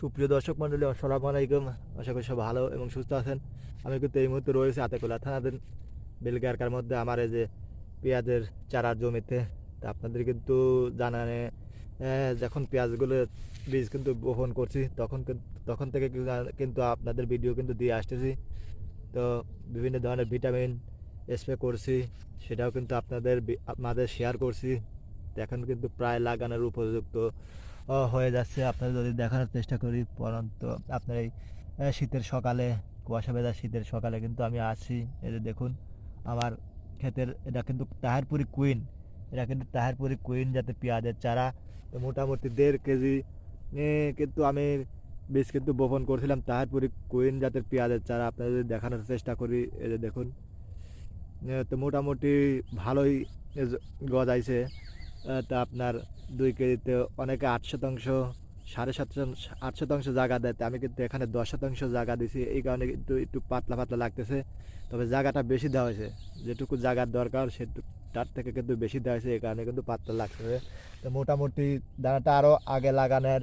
সুপ্রিয় দর্শক মন্ডলী আসসালামু আলাইকুম। আশা করি সব ভালো এবং সুস্থ আছেন। আমি কিন্তু এই মুহূর্তে রয়েছি আতেকুলা থানাধীন বেলগারকার মধ্যে। আমার এই যে পেঁয়াজের চারার জমিতে, তা আপনাদের কিন্তু জানানে যখন পেঁয়াজগুলো বীজ কিন্তু বপন করছি, তখন তখন থেকে কিন্তু- আপনাদের ভিডিও কিন্তু দিয়ে আসতেছি। তো বিভিন্ন ধরনের ভিটামিন স্প্রে করছি, সেটাও কিন্তু আপনাদের আপনাদের শেয়ার করছি। এখন কিন্তু প্রায় লাগানোর উপযুক্ত হয়ে যাচ্ছে। আপনাদের যদি দেখানোর চেষ্টা করি, পরন্ত আপনার এই শীতের সকালে, কুয়াশা ভেজা শীতের সকালে কিন্তু আমি আসি। এই যে দেখুন, আমার ক্ষেতের, এটা কিন্তু তাহারপুরি কুইন। এটা কিন্তু তাহারপুরি কুইন যাতে পেঁয়াজের চারা মোটামুটি দেড় কেজি কিন্তু আমি বীজ কিন্তু বপন করছিলাম তাহারপুরি কুইন জাতের পেঁয়াজের চারা। আপনাদের যদি দেখানোর চেষ্টা করি, এই যে দেখুন তো মোটামুটি ভালোই গজাইছে। তা আপনার দুই কেজিতে অনেকে আট শতাংশ, সাড়ে সাত আট শতাংশ জায়গা দেয়। আমি কিন্তু এখানে দশ শতাংশ জায়গা দিছি। এই কারণে কিন্তু একটু পাতলা পাতলা লাগতেছে। তবে জায়গাটা বেশি দেওয়া হয়েছে। যেটুকু জায়গার দরকার সেটুকু তার থেকে কিন্তু বেশি দেওয়া হয়েছে। এই কারণে কিন্তু পাতলা লাগতেছে। তো মোটামুটি দানাটা আরও আগে লাগানোর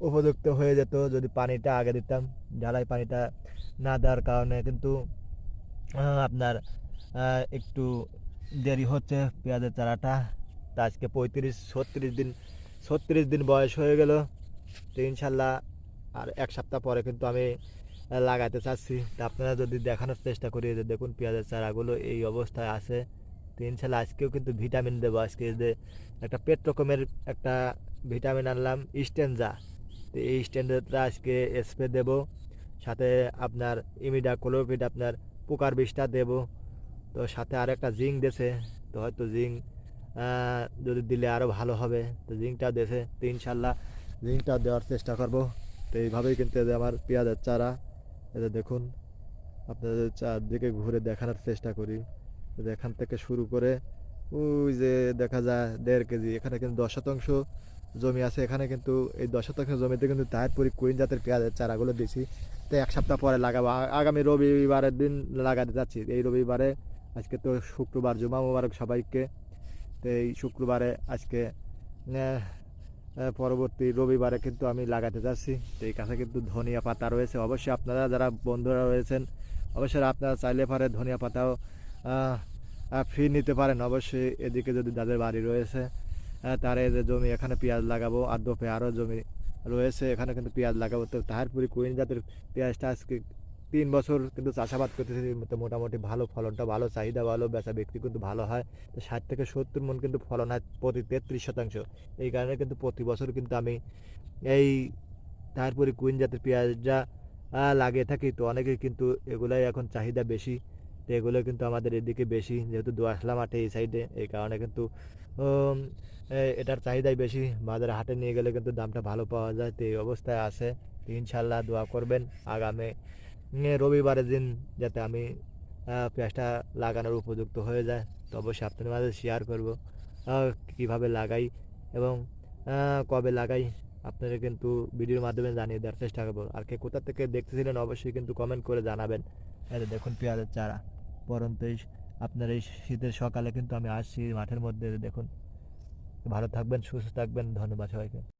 উপযুক্ত হয়ে যেত। যদি পানিটা আগে দিতাম, ঢালাই পানিটা না দেওয়ার কারণে কিন্তু আপনার একটু দেরি হচ্ছে পেঁয়াজের চারাটা। তা আজকে পঁয়ত্রিশ, ছত্রিশ দিন ছত্রিশ দিন বয়স হয়ে গেল। তো ইনশাল্লাহ আর এক সপ্তাহ পরে কিন্তু আমি লাগাতে চাচ্ছি। তা আপনারা যদি দেখানোর চেষ্টা করি যে দেখুন পেঁয়াজের চারাগুলো এই অবস্থায় আছে। তো ইনশাল্লাহ আজকেও কিন্তু ভিটামিন দেবো। আজকে যে একটা পেট রকমের একটা ভিটামিন আনলাম স্টেঞ্জা তো এই স্টেঞ্জাটা আজকে স্প্রে দেবো। সাথে আপনার ইমিডা ক্লোরোফিড আপনার পোকার বিষটা দেবো। তো সাথে আর একটা জিঙ্ক দেছে। তো হয়তো জিঙ্ক যদি দিলে আরও ভালো হবে। তো জিঙ্কটাও দেছে তো ইনশাল্লাহ জিঙ্কটাও দেওয়ার চেষ্টা করব। তো এইভাবেই কিন্তু এদের আমার পেঁয়াজের চারা এটা দেখুন, আপনাদের চারদিকে ঘুরে দেখানোর চেষ্টা করি। এখান থেকে শুরু করে, ওই যে দেখা যায় দেড় কেজি, এখানে কিন্তু দশ শতাংশ জমি আছে। এখানে কিন্তু এই দশ শতাংশ জমিতে কিন্তু তারপরে কুইন জাতের পেঁয়াজের চারাগুলো দিছি। তো এক সপ্তাহ পরে লাগাবো। আগামী রবিবারের দিন লাগাতে যাচ্ছি এই রবিবারে আজকে তো শুক্রবার, জুমা মুবারক সবাইকে। এই শুক্রবারে আজকে পরবর্তী রবিবারে কিন্তু আমি লাগাতে যাচ্ছি। তো এই কাছে কিন্তু ধনিয়া পাতা রয়েছে। অবশ্যই আপনারা যারা বন্ধুরা রয়েছেন, অবশ্যই আপনারা চাইলে পারে ধনিয়া পাতাও ফ্রি নিতে পারেন। অবশ্যই এদিকে যদি যাদের বাড়ি রয়েছে তারা এই যে জমি এখানে পেঁয়াজ লাগাবো, আর দোপে আরও জমি রয়েছে, এখানে কিন্তু পেঁয়াজ লাগাবো। তো তাহারপুরি কুইন জাতের পেঁয়াজটা আজকে তিন বছর কিন্তু চাষাবাদ করতেছি মোটামুটি ভালো ফলনটা, ভালো চাহিদা, ভালো বেচা বিক্রি কিন্তু ভালো হয়। তো ষাট থেকে সত্তর মন কিন্তু ফলন হয় প্রতি তেত্রিশ শতাংশ। এই কারণে কিন্তু প্রতি বছর কিন্তু আমি এই তারপরে কুইন জাতের পেঁয়াজটা লাগিয়ে থাকি। তো অনেকেই কিন্তু এগুলাই এখন চাহিদা বেশি। তো এগুলো কিন্তু আমাদের এদিকে বেশি। যেহেতু দোয়াশলা মাঠে এই সাইডে, এই কারণে কিন্তু এটার চাহিদাই বেশি। বাজারে হাটে নিয়ে গেলে কিন্তু দামটা ভালো পাওয়া যায়। তো এই অবস্থায় আছে। ইনশাল্লাহ দোয়া করবেন। আগামী রবিবারের দিন যাতে আমি পেঁয়াজটা লাগানোর উপযুক্ত হয়ে যায়, তো অবশ্যই আপনাদের মাঝে শেয়ার করব কীভাবে লাগাই এবং কবে লাগাই, আপনারা কিন্তু ভিডিওর মাধ্যমে জানিয়ে দেওয়ার চেষ্টা করব। আর কে কোথা থেকে দেখতেছিলেন অবশ্যই কিন্তু কমেন্ট করে জানাবেন। যে দেখুন পেঁয়াজের চারা পরন্তু আপনার এই শীতের সকালে কিন্তু আমি আসছি মাঠের মধ্যে, দেখুন। ভালো থাকবেন, সুস্থ থাকবেন, ধন্যবাদ সবাইকে।